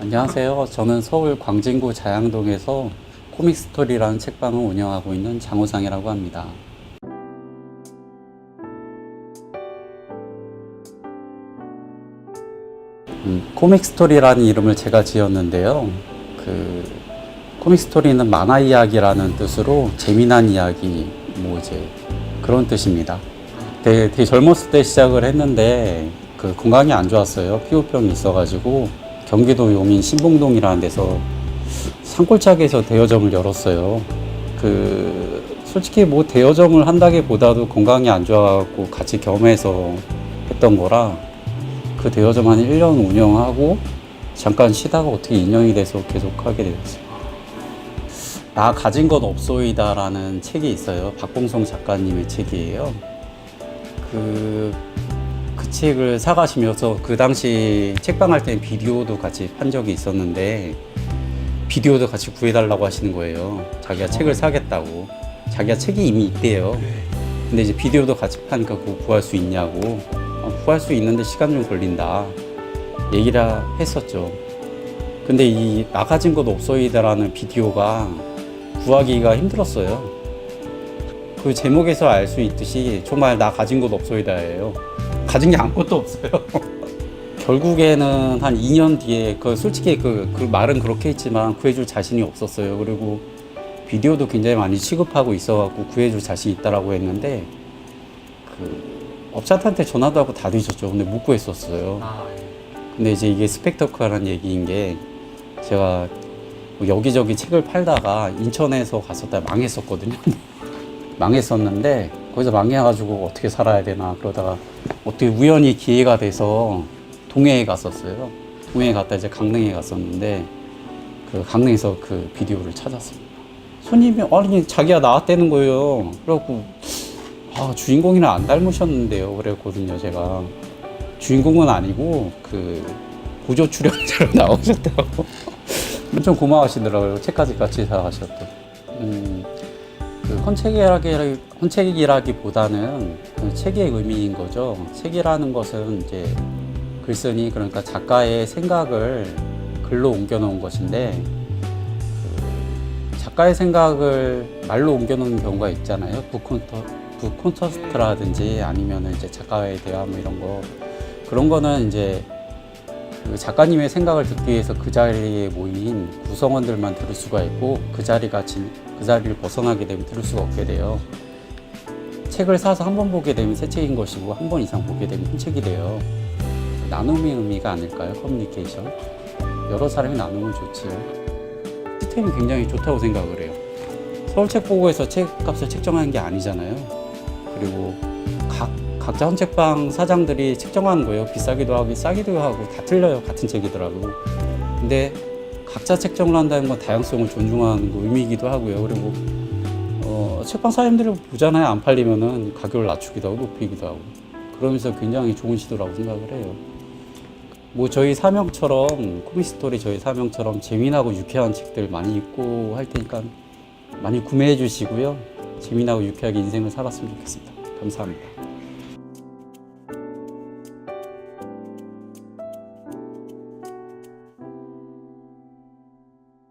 안녕하세요. 저는 서울 광진구 자양동에서 코믹스토리라는 책방을 운영하고 있는 장호상이라고 합니다. 음, 코믹스토리라는 이름을 제가 지었는데요. 그 코믹스토리는 만화 이야기라는 뜻으로 재미난 이야기, 뭐 이제 그런 뜻입니다. 되게, 되게 젊었을 때 시작을 했는데 그 건강이 안 좋았어요. 피부병이 있어가지고 경기도 용인 신봉동이라는 데서 산골짜기에서 대여점을 열었어요. 그 솔직히 뭐 대여점을 한다기보다도 건강이 안 좋아갖고 같이 겸해서 했던 거라 그 대여점 한 1년 운영하고 잠깐 쉬다가 어떻게 인연이 돼서 계속 하게 되었어요. 나 가진 건 없소이다라는 책이 있어요. 박봉성 작가님의 책이에요. 그, 그 책을 사가시면서 그 당시 책방 할 때는 비디오도 같이 판 적이 있었는데 비디오도 같이 구해달라고 하시는 거예요. 자기가 책을 사겠다고. 자기가 책이 이미 있대요. 근데 이제 비디오도 같이 파니까 그거 구할 수 있냐고. 어, 구할 수 있는데 시간 좀 걸린다. 얘기를 했었죠. 근데 이 나가진 것 없어이다라는 비디오가 구하기가 힘들었어요. 그 제목에서 알 수 있듯이 정말 나 가진 것 없어이다예요. 가진 게 아무것도 없어요. 결국에는 한 2년 뒤에 그 솔직히 그, 그 말은 그렇게 했지만 구해줄 자신이 없었어요. 그리고 비디오도 굉장히 많이 취급하고 있어갖고 구해줄 자신 있다라고 했는데 그 업자한테 전화도 하고 다 뒤졌죠. 근데 못 구했었어요. 근데 이제 이게 스펙터클한 얘기인 게 제가 뭐 여기저기 책을 팔다가 인천에서 갔었다 망했었거든요. 망했었는데 거기서 망해가지고 어떻게 살아야 되나 그러다가 어떻게 우연히 기회가 돼서 동해에 갔었어요. 동해에 갔다 이제 강릉에 갔었는데 그 강릉에서 그 비디오를 찾았습니다. 손님이 아니 자기가 나왔다는 거예요. 그래갖고 아 주인공이랑 안 닮으셨는데요. 그랬거든요 제가 주인공은 아니고 그 보조 출연자로 나오셨다고 엄청 고마워하시더라고요. 책까지 같이 사가셨고. 음, 그 헌책이라기, 헌책이라기보다는 그 책의 의미인 거죠. 책이라는 것은 이제 글쓴이 그러니까 작가의 생각을 글로 옮겨 놓은 것인데 그 작가의 생각을 말로 옮겨 놓는 경우가 있잖아요. 북콘터, 북콘서스트라든지 아니면 이제 작가에 대한 뭐 이런 거 그런 거는 이제 그 작가님의 생각을 듣기 위해서 그 자리에 모인 구성원들만 들을 수가 있고 그 자리가 진, 그 자리를 벗어나게 되면 들을 수가 없게 돼요. 책을 사서 한 번 보게 되면 새 책인 것이고 한 번 이상 보게 되면 흰 책이 돼요. 나눔의 의미가 아닐까요? 커뮤니케이션. 여러 사람이 나누면 좋지요. 시스템이 굉장히 좋다고 생각을 해요. 서울책보고에서 책값을 책정하는 게 아니잖아요. 그리고 각 각자 헌책방 사장들이 책정하는 거예요. 비싸기도 하고 싸기도 하고 다 틀려요. 같은 책이더라고. 근데 각자 책정을 한다는 건 다양성을 존중하는 거 의미이기도 하고요. 그리고 어, 책방 사장님들이 보잖아요. 안 팔리면은 가격을 낮추기도 하고 높이기도 하고. 그러면서 굉장히 좋은 시도라고 생각을 해요. 뭐 저희 사명처럼 코미스토리 저희 사명처럼 재미나고 유쾌한 책들 많이 읽고 할 테니까 많이 구매해 주시고요. 재미나고 유쾌하게 인생을 살았으면 좋겠습니다. 감사합니다.